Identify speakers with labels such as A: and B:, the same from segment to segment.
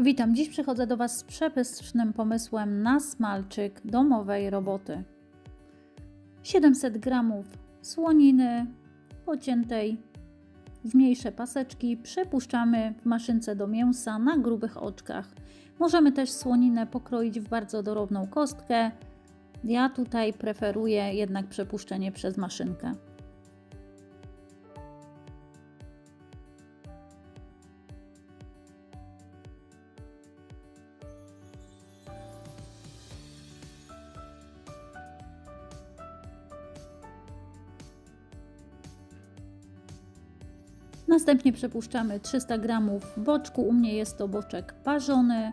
A: Witam, dziś przychodzę do Was z przepysznym pomysłem na smalczyk domowej roboty. 700 g słoniny pociętej w mniejsze paseczki przepuszczamy w maszynce do mięsa na grubych oczkach. Możemy też słoninę pokroić w bardzo drobną kostkę. Ja tutaj preferuję jednak przepuszczenie przez maszynkę. Następnie przepuszczamy 300 g boczku, u mnie jest to boczek parzony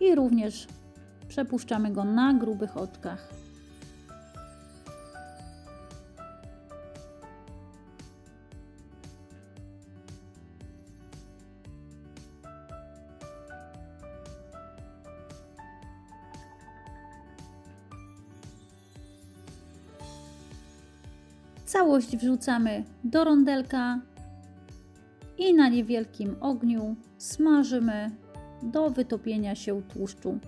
A: i również przepuszczamy go na grubych oczkach. Całość wrzucamy do rondelka i na niewielkim ogniu smażymy do wytopienia się tłuszczu.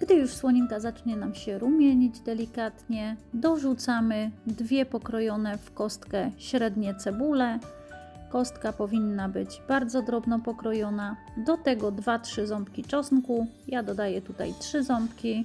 A: Gdy już słoninka zacznie nam się rumienić delikatnie, dorzucamy dwie pokrojone w kostkę średnie cebule. Kostka powinna być bardzo drobno pokrojona. Do tego 2-3 ząbki czosnku. Ja dodaję tutaj 3 ząbki.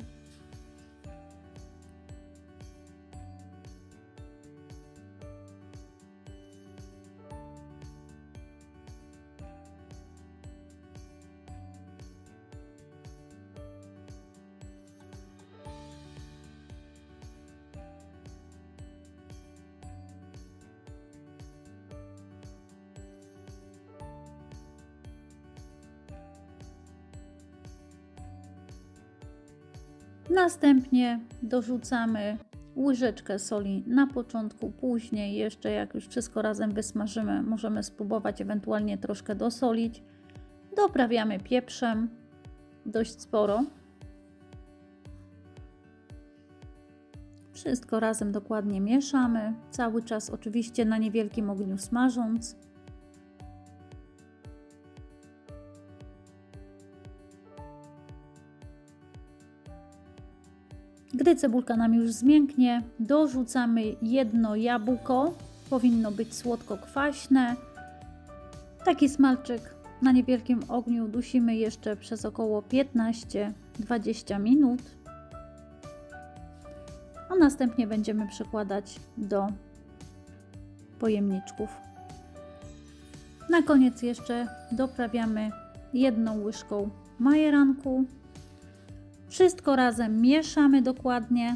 A: Następnie dorzucamy łyżeczkę soli na początku, później jeszcze jak już wszystko razem wysmażymy, możemy spróbować ewentualnie troszkę dosolić. Doprawiamy pieprzem dość sporo. Wszystko razem dokładnie mieszamy, cały czas oczywiście na niewielkim ogniu smażąc. Gdy cebulka nam już zmięknie, dorzucamy jedno jabłko. Powinno być słodko-kwaśne. Taki smalczyk na niewielkim ogniu dusimy jeszcze przez około 15-20 minut. A następnie będziemy przykładać do pojemniczków. Na koniec jeszcze doprawiamy jedną łyżką majeranku. Wszystko razem mieszamy dokładnie.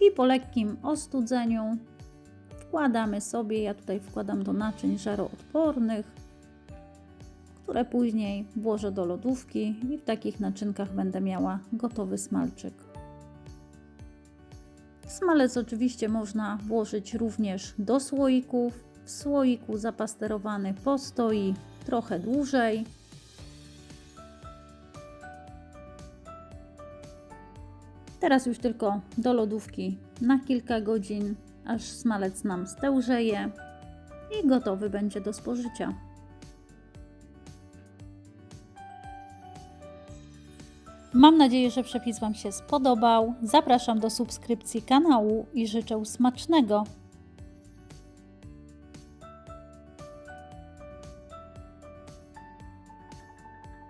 A: I po lekkim ostudzeniu wkładamy sobie, ja tutaj wkładam do naczyń żaroodpornych, które później włożę do lodówki i w takich naczynkach będę miała gotowy smalczyk. Smalec oczywiście można włożyć również do słoików. W słoiku zapasterowany postoi trochę dłużej. Teraz już tylko do lodówki na kilka godzin, aż smalec nam stężeje i gotowy będzie do spożycia. Mam nadzieję, że przepis Wam się spodobał. Zapraszam do subskrypcji kanału i życzę smacznego.